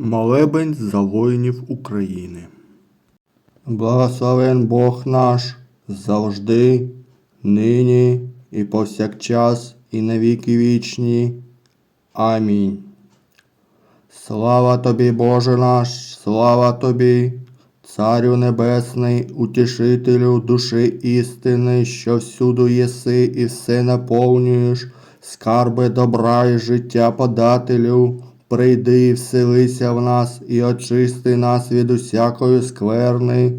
Молебень за воїнів України. Благословен Бог наш завжди, нині і повсякчас, і на віки вічні. Амінь. Слава тобі, Боже наш, слава тобі, Царю Небесний, утішителю душі істини, що всюду єси і все наповнюєш, скарби добра і життя подателю, прийди вселися в нас і очисти нас від усякої скверни,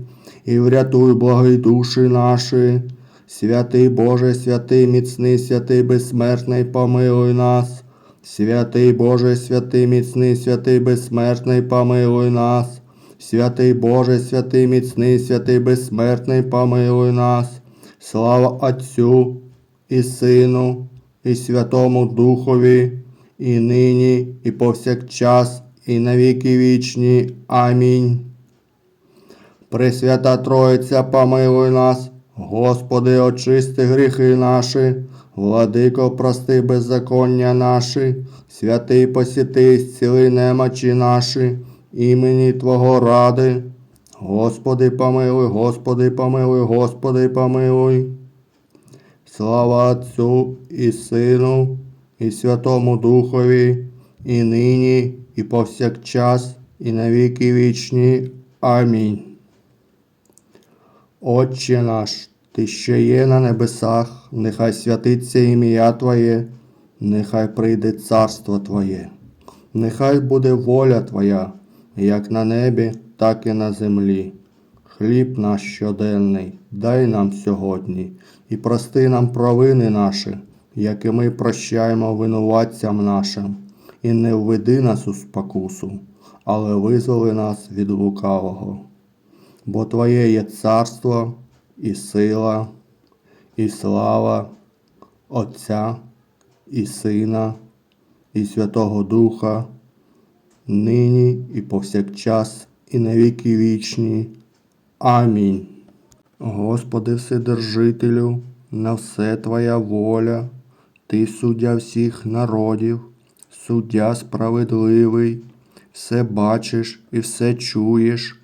і врятуй благі душі наші. Святий Боже, святий міцний, святий безсмертний, помилуй нас. Святий Боже, святий міцний, святий безсмертний, помилуй нас. Святий Боже, святий міцний, святий безсмертний, помилуй нас. Слава Отцю і Сину, і Святому Духові, і нині, і повсякчас, і на віки вічні. Амінь. Пресвята Троїця, помилуй нас, Господи, очисти гріхи наші, владико, прости беззаконня наші, святий посіти, зціли немочі наші, імені Твого ради. Господи, помилуй, Господи, помилуй, Господи, помилуй. Слава Отцю і Сину, і Святому Духові, і нині, і повсякчас, і на віки вічні. Амінь. Отче наш, Ти що є на небесах, нехай святиться ім'я Твоє, нехай прийде царство Твоє, нехай буде воля Твоя, як на небі, так і на землі. Хліб наш щоденний, дай нам сьогодні, і прости нам провини наші, як і ми прощаємо винуватцям нашим, і не введи нас у спокусу, але визволи нас від лукавого бо Твоє є царство і сила, і слава Отця і Сина, і Святого Духа, нині і повсякчас, і на віки вічні. Амінь. Господи Вседержителю, на все Твоя воля, Ти суддя всіх народів, суддя справедливий, все бачиш і все чуєш.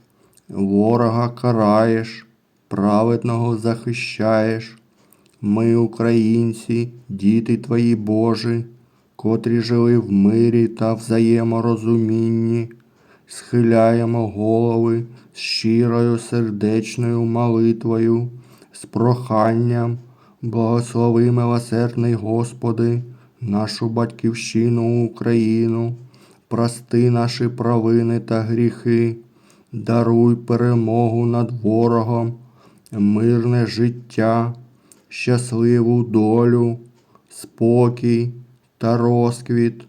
Ворога караєш, праведного захищаєш. Ми, українці, діти Твої Божі, котрі жили в мирі та взаєморозумінні, схиляємо голови з щирою сердечною молитвою, з проханням, благослови милосердний Господи, нашу батьківщину Україну, прости наші провини та гріхи. Даруй перемогу над ворогом, мирне життя, щасливу долю, спокій та розквіт.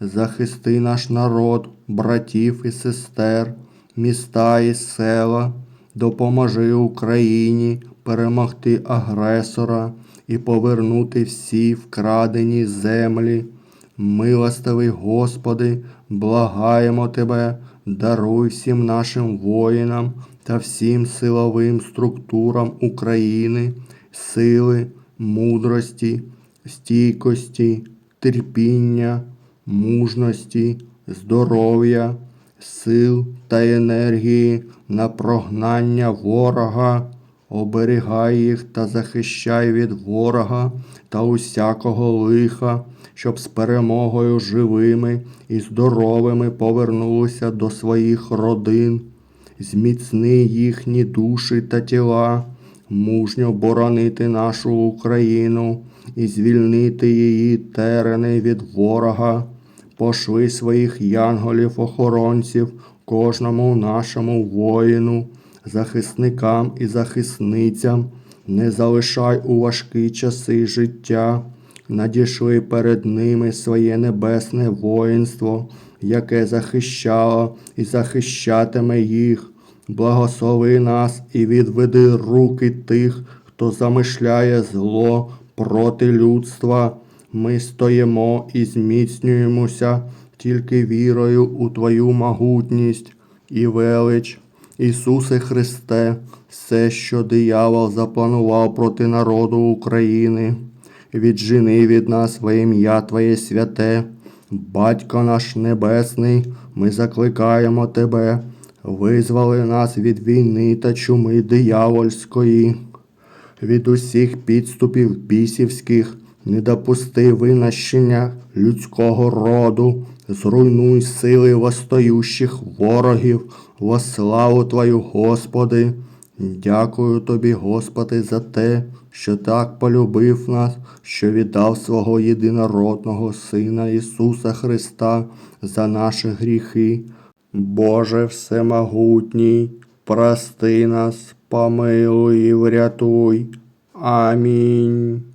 Захисти наш народ, братів і сестер, міста і села, допоможи Україні перемогти агресора і повернути всі вкрадені землі. Милостивий Господи, благаємо Тебе, даруй всім нашим воїнам та всім силовим структурам України сили, мудрості, стійкості, терпіння, мужності, здоров'я, сил та енергії на прогнання ворога. Оберігай їх та захищай від ворога та усякого лиха, щоб з перемогою живими і здоровими повернулися до своїх родин, зміцни їхні душі та тіла, мужньо боронити нашу Україну і звільнити її терени від ворога. Пошли своїх янголів-охоронців кожному нашому воїну захисникам і захисницям, не залишай у важкі часи життя, надійшли перед ними своє небесне воїнство, яке захищало і захищатиме їх. Благослови нас і відведи руки тих, хто замишляє зло проти людства. Ми стоїмо і зміцнюємося тільки вірою у Твою могутність і велич. Ісусе Христе, все, що диявол запланував проти народу України, віджени від нас во ім'я Твоє святе, Батько наш Небесний, ми закликаємо Тебе, визволи нас від війни та чуми диявольської, від усіх підступів бісівських, не допусти винищення людського роду, зруйнуй сили востоющих ворогів, во славу Твою, Господи. Дякую Тобі, Господи, за те, що так полюбив нас, що віддав свого єдинородного Сина Ісуса Христа за наші гріхи. Боже Всемогутній, прости нас, помилуй і врятуй. Амінь.